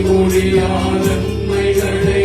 முடியாத நன்மைகளை